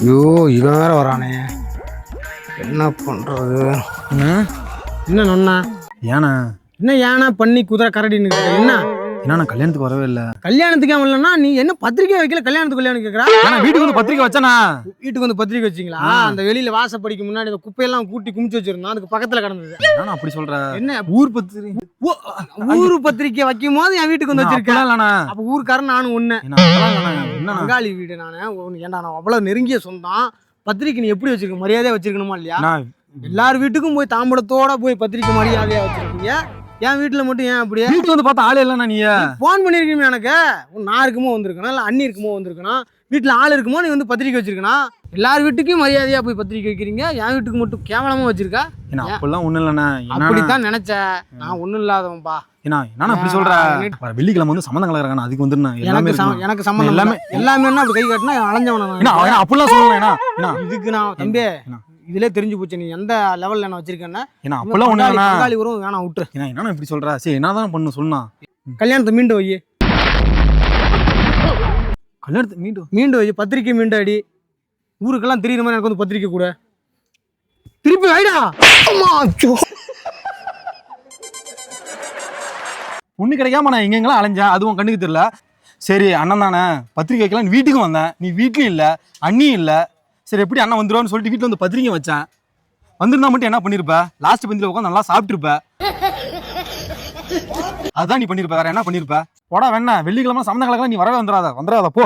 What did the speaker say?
ஐயோ இவன் வேற வரானே. என்ன பண்றது? என்ன? நொண்ணா? ஏண்ணா என்ன ஏன்னா பண்ணி குதிரை கரடின்னு? என்ன? ஏன்னா நான் கல்யாணத்துக்கு வரவே இல்லை? கல்யாணத்துக்கு அவன் இல்லைன்னா நீ என்ன பத்திரிக்கை வைக்கல கல்யாணத்துக்கு கல்யாணம் கேட்கறா ஏன்னா வீட்டுக்கு வந்து பத்திரிக்கை வச்சேண்ணா வீட்டுக்கு வந்து பத்திரிக்கை வச்சிங்களா? அந்த வெளியில வாசப்படிக்கு முன்னாடி அந்த குப்பையெல்லாம் கூட்டி குமிச்சு வச்சிருந்தோம் அதுக்கு பக்கத்துல கிடந்தது. ஏன்னா அப்படி சொல்ற? என்ன? ஊர் பத்திரிக்கை ஊரு பத்திரிக்கை வைக்கும் போது என் வீட்டுக்கு வந்து வச்சிருக்கேன். அப்ப ஊருக்காரன் நானும் ஒண்ணு. பங்காளி வீடு நானு. உன் ஏன்டா நான் அவ்வளவு நெருங்கிய சொந்தம் பத்திரிக்கை நீ எப்படி வச்சிருக்க? மரியாதையா வச்சிருக்கணுமா இல்லையா? நான் எல்லார் வீட்டுக்கும் போய் தாம்பூலத்தோட போய் பத்திரிக்கை மரியாதையா வச்சிருக்கீங்க. என் வீட்டுல மட்டும் ஏன் அப்படியே? வீட்டுக்கு வந்து பார்த்தா ஆளே இல்லைண்ணா நீ ஃபோன் பண்ணிருக்கீங்க எனக்கு. நான் இருக்குமோ வந்திருக்கணும் இல்ல அண்ணி இருக்குமோ வந்திருக்கணும் வீட்டுல ஆள் இருக்குமோ? நீ வந்து பத்திரிக்கை வச்சிருக்கணும் எல்லார் வீட்டுக்கும் மரியாதையா போய் பத்திரிக்கை வைக்கிறீங்க? என் வீட்டுக்கு மட்டும் கேவலமா வச்சிருக்கா? ஏன்னா அப்படிலாம் ஒண்ணும் இல்லைண்ணா. என்ன அப்படித்தான் நினைச்சேன் நான் ஒண்ணும் இல்லாதவன்பா. ஏன்னா என்னண்ணா அப்படி சொல்ற? வெள்ளிக்கிழமை வந்து சம்மந்தம் கலக்கிறாங்க அதுக்கு வந்துருண்ணா எல்லாமே எனக்கு சம்மந்தம் எல்லாமே- எல்லாமே என்ன அப்படி கை காட்டினா அலைஞ்சவன அப்படிலாம் சொல்லலாம் ஏன்னா இதுக்கு நான் தம்பி என்ன? இதுலயே தெரிஞ்சு போச்சு நீ எந்த லெவல்ல நான் வச்சிருக்கேன்னா ஏன்னா ஒண்ணு இல்லைண்ணா பங்காளி உறவு வேணாம். விட்டுரு. ஏன்னா என்னண்ணா இப்படி சொல்ற? சரி என்னதான் பண்ணு சொன்னா. கல்யாணத்தை மீண்டு வை. கல்யாணத்தை மீண்டும் மீண்டு வை பத்திரிக்கை மீண்டு அடி. ஊருக்கெல்லாம் தெரியுற மாதிரி எனக்கு வந்து பத்திரிக்கை கூட. திருப்பி வைடா. பொண்ணு கிடைக்காம நான் எங்கெங்கெல்லாம் அலைஞ்சேன் அதுவும் கண்ணுக்கு தெரியல. சரி அண்ணன் தானே. பத்திரிக்கை வைக்கலாம் வீட்டுக்கு வந்தேன். நீ வீட்லயும் இல்ல அண்ணியும் இல்ல. சரி எப்படி அண்ணன் வந்துருவான்னு சொல்லிட்டு வீட்டில் வந்து பத்திரிக்கை வச்சேன். வந்திருந்தா மட்டும் என்ன பண்ணிருப்ப? லாஸ்ட் பெஞ்சில் உட்காந்து நல்லா சாப்பிட்டுருப்ப. அதான் நீ பண்ணிருப்ப. வேற என்ன பண்ணிருப்ப? போடா வேணா. வெள்ளிக்கிழமை சம்மந்த கலக்கலாம் நீ வரவே வந்துடாத வந்துடாத போ.